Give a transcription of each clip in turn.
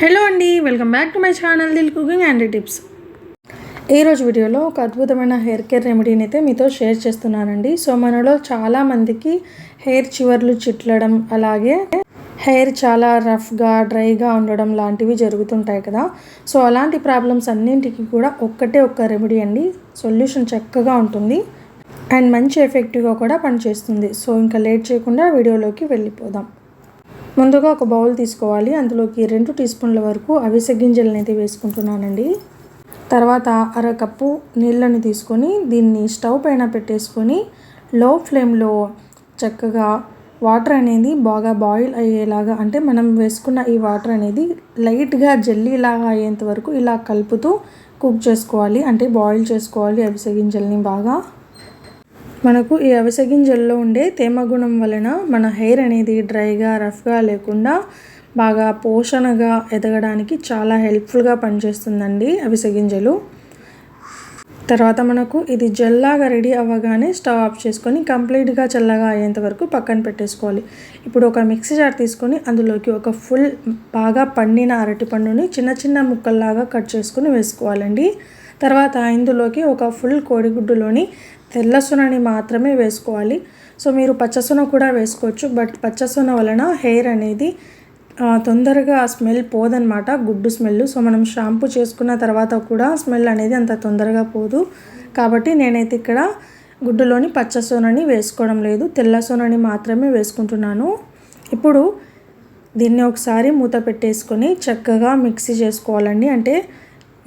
Hello అండి welcome back to my channel Dil cooking and tips ఈరోజు వీడియోలో ఒక అద్భుతమైన హెయిర్ కేర్ రెమెడీని అయితే మీతో షేర్ చేస్తున్నానండి. సో మనలో చాలామందికి హెయిర్ చివర్లు చిట్లడం అలాగే హెయిర్ చాలా రఫ్గా డ్రైగా ఉండడం లాంటివి జరుగుతుంటాయి కదా. సో అలాంటి ప్రాబ్లమ్స్ అన్నింటికి కూడా ఒక్కటే ఒక్క రెమెడీ అండి. సొల్యూషన్ చక్కగా ఉంటుంది. అండ్ మంచి ఎఫెక్టివ్గా కూడా పనిచేస్తుంది. సో ఇంకా లేట్ చేయకుండా వీడియోలోకి వెళ్ళిపోదాం. ముందుగా ఒక బౌల్ తీసుకోవాలి. అందులోకి రెండు టీ స్పూన్ల వరకు అవిసె గింజలను అయితే వేసుకుంటున్నానండి. తర్వాత అర కప్పు నీళ్ళని తీసుకొని దీన్ని స్టవ్ పైన పెట్టేసుకొని లో ఫ్లేమ్లో చక్కగా వాటర్ అనేది బాగా బాయిల్ అయ్యేలాగా అంటే మనం వేసుకున్న ఈ వాటర్ అనేది లైట్గా జెల్లీలాగా అయ్యేంత వరకు ఇలా కలుపుతూ కుక్ చేసుకోవాలి. అంటే బాయిల్ చేసుకోవాలి అవిసె గింజల్ని బాగా. మనకు ఈ అవిసె గింజల్లో ఉండే తేమ గుణం వలన మన హెయిర్ అనేది డ్రైగా రఫ్గా లేకుండా బాగా పోషణగా ఎదగడానికి చాలా హెల్ప్ఫుల్గా పనిచేస్తుందండి అవిసె గింజలు. తర్వాత మనకు ఇది జెల్లాగా రెడీ అవ్వగానే స్టవ్ ఆఫ్ చేసుకొని కంప్లీట్గా చల్లగా అయ్యేంత వరకు పక్కన పెట్టేసుకోవాలి. ఇప్పుడు ఒక మిక్సీ జార్ తీసుకొని అందులోకి ఒక ఫుల్ బాగా పండిన అరటి పండుని చిన్న చిన్న ముక్కల్లాగా కట్ చేసుకుని వేసుకోవాలండి. తర్వాత ఇందులోకి ఒక ఫుల్ కోడిగుడ్డులోని తెల్ల సొనని మాత్రమే వేసుకోవాలి. సో మీరు పచ్చసున కూడా వేసుకోవచ్చు. బట్ పచ్చసున వలన హెయిర్ అనేది తొందరగా స్మెల్ పోదనమాట గుడ్డు స్మెల్ సో మనం షాంపూ చేసుకున్న తర్వాత కూడా స్మెల్ అనేది అంత తొందరగా పోదు. కాబట్టి నేనైతే ఇక్కడ గుడ్డులోని పచ్చసోనని వేసుకోవడం లేదు. తెల్ల సోనని మాత్రమే వేసుకుంటున్నాను. ఇప్పుడు దీన్ని ఒకసారి మూత పెట్టేసుకొని చక్కగా మిక్సీ చేసుకోవాలండి. అంటే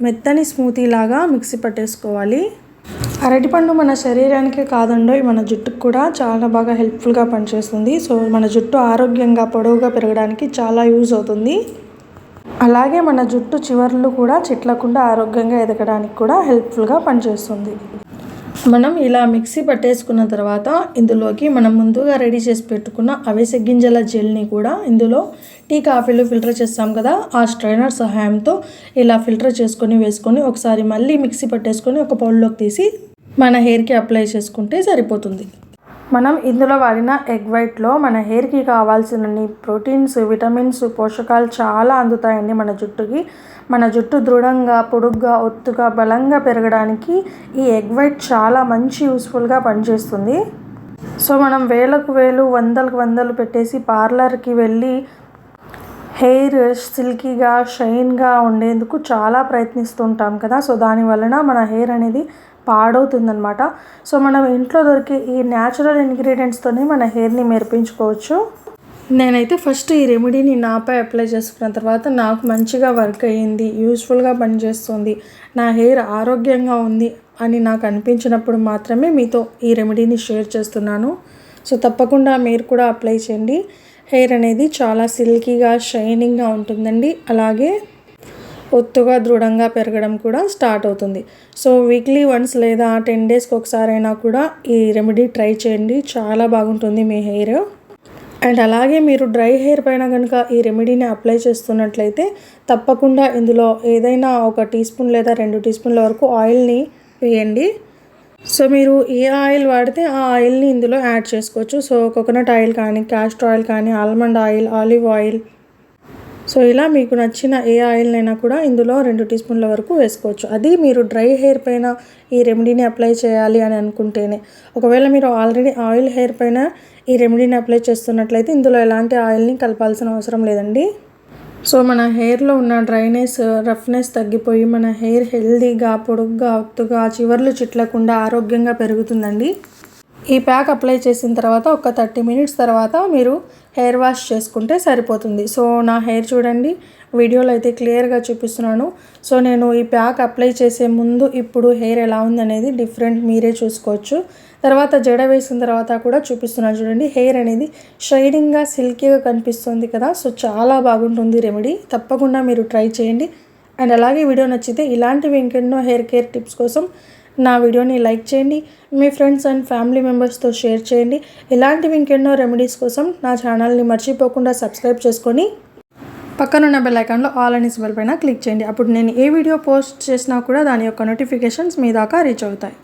మెత్తని స్మూతీ లాగా మిక్సీ పట్టేసుకోవాలి. అరటిపండు మన శరీరానికే కాదండో మన జుట్టుకు కూడా చాలా బాగా హెల్ప్ఫుల్గా పనిచేస్తుంది. సో మన జుట్టు ఆరోగ్యంగా పొడవుగా పెరగడానికి చాలా యూజ్ అవుతుంది. అలాగే మన జుట్టు చివర్లు కూడా చిట్లకుండా ఆరోగ్యంగా ఎదగడానికి కూడా హెల్ప్ఫుల్గా పనిచేస్తుంది. మనం ఇలా మిక్సీ పట్టేసుకున్న తర్వాత ఇందులోకి మనం ముందుగా రెడీ చేసి పెట్టుకున్న అవిసె గింజల జెల్ని కూడా ఇందులో టీ కాఫీలు ఫిల్టర్ చేస్తాం కదా ఆ స్ట్రైనర్ సహాయంతో ఇలా ఫిల్టర్ చేసుకొని వేసుకొని ఒకసారి మళ్ళీ మిక్సీ పట్టేసుకొని ఒక పౌల్లోకి తీసి మన హెయిర్కి అప్లై చేసుకుంటే సరిపోతుంది. మనం ఇందులో వాడిన ఎగ్ వైట్లో మన హెయిర్కి కావాల్సిన ప్రోటీన్స్ విటమిన్స్ పోషకాలు చాలా అందుతాయండి మన జుట్టుకి. మన జుట్టు దృఢంగా పొడుగ్గా ఒత్తుగా బలంగా పెరగడానికి ఈ ఎగ్ వైట్ చాలా మంచి యూస్ఫుల్గా పనిచేస్తుంది. సో మనం వేలకు వేలు వందలకు వందలు పెట్టేసి పార్లర్కి వెళ్ళి హెయిర్ సిల్కీగా షైన్గా ఉండేందుకు చాలా ప్రయత్నిస్తుంటాం కదా. సో దాని వలన మన హెయిర్ అనేది పాడవుతుందనమాట సో మనం ఇంట్లో దొరికే ఈ న్యాచురల్ ఇంగ్రీడియంట్స్తోనే మన హెయిర్ని మెరిపించుకోవచ్చు. నేనైతే ఫస్ట్ ఈ రెమెడీని నాపై అప్లై చేసుకున్న తర్వాత నాకు మంచిగా వర్క్ అయ్యింది యూస్ఫుల్గా పనిచేస్తుంది నా హెయిర్ ఆరోగ్యంగా ఉంది అని నాకు అనిపించినప్పుడు మాత్రమే మీతో ఈ రెమెడీని షేర్ చేస్తున్నాను. సో తప్పకుండా మీరు కూడా అప్లై చేయండి. హెయిర్ అనేది చాలా సిల్కీగా షైనింగ్గా ఉంటుందండి. అలాగే ఒత్తుగా దృఢంగా పెరగడం కూడా స్టార్ట్ అవుతుంది. సో వీక్లీ వన్స్ లేదా టెన్ డేస్కి ఒకసారి అయినా కూడా ఈ రెమెడీ ట్రై చేయండి. చాలా బాగుంటుంది మీ హెయిర్. అండ్ అలాగే మీరు డ్రై హెయిర్ పైన కనుక ఈ రెమెడీని అప్లై చేస్తున్నట్లయితే తప్పకుండా ఇందులో ఏదైనా ఒక టీ స్పూన్ లేదా రెండు టీ స్పూన్ల వరకు ఆయిల్ని వేయండి. సో మీరు ఏ ఆయిల్ వాడితే ఆ ఆయిల్ని ఇందులో యాడ్ చేసుకోవచ్చు. సో కోకోనట్ ఆయిల్ కానీ క్యాస్టర్ ఆయిల్ కానీ almond oil olive oil so ఇలా మీకు నచ్చిన ఏ ఆయిల్నైనా కూడా ఇందులో రెండు టీ స్పూన్ల వరకు వేసుకోవచ్చు. అది మీరు డ్రై హెయిర్ పైన ఈ రెమెడీని అప్లై చేయాలి అని అనుకుంటేనే. ఒకవేళ మీరు ఆల్రెడీ ఆయిల్ హెయిర్ పైన ఈ రెమెడీని అప్లై చేస్తున్నట్లయితే ఇందులో ఎలాంటి ఆయిల్ని కలపాల్సిన అవసరం లేదండి. సో మన హెయిర్లో ఉన్న డ్రైనెస్ రఫ్నెస్ తగ్గిపోయి మన హెయిర్ హెల్దీగా పొడుగ్గా ఒత్తుగా చివర్లు చిట్లకుండా ఆరోగ్యంగా పెరుగుతుందండి. ఈ ప్యాక్ అప్లై చేసిన తర్వాత ఒక థర్టీ మినిట్స్ తర్వాత మీరు హెయిర్ వాష్ చేసుకుంటే సరిపోతుంది. సో నా హెయిర్ చూడండి. వీడియోలో అయితే క్లియర్గా చూపిస్తున్నాను. సో నేను ఈ ప్యాక్ అప్లై చేసే ముందు ఇప్పుడు హెయిర్ ఎలా ఉంది అనేది డిఫరెంట్ మీరే చూసుకోవచ్చు. తర్వాత జడ వేసిన తర్వాత కూడా చూపిస్తున్నాను చూడండి. హెయిర్ అనేది షైనింగ్గా సిల్కీగా కనిపిస్తుంది కదా. సో చాలా బాగుంటుంది రెమెడీ. తప్పకుండా మీరు ట్రై చేయండి. అండ్ అలాగే వీడియో నచ్చితే ఇలాంటివి ఇంకెన్నో హెయిర్ కేర్ టిప్స్ కోసం నా వీడియోని లైక్ చేయండి మీ ఫ్రెండ్స్ అండ్ ఫ్యామిలీ మెంబర్స్తో షేర్ చేయండి. ఇలాంటివి ఇంకెన్నో రెమెడీస్ కోసం నా ఛానల్ని మర్చిపోకుండా సబ్స్క్రైబ్ చేసుకొని పక్కనున్న బెల్ ఐకాన్లో ఆల్ అని సిబల్ పైన క్లిక్ చేయండి. అప్పుడు నేను ఏ వీడియో పోస్ట్ చేసినా కూడా దాని యొక్క నోటిఫికేషన్స్ మీ దాకా రీచ్ అవుతాయి.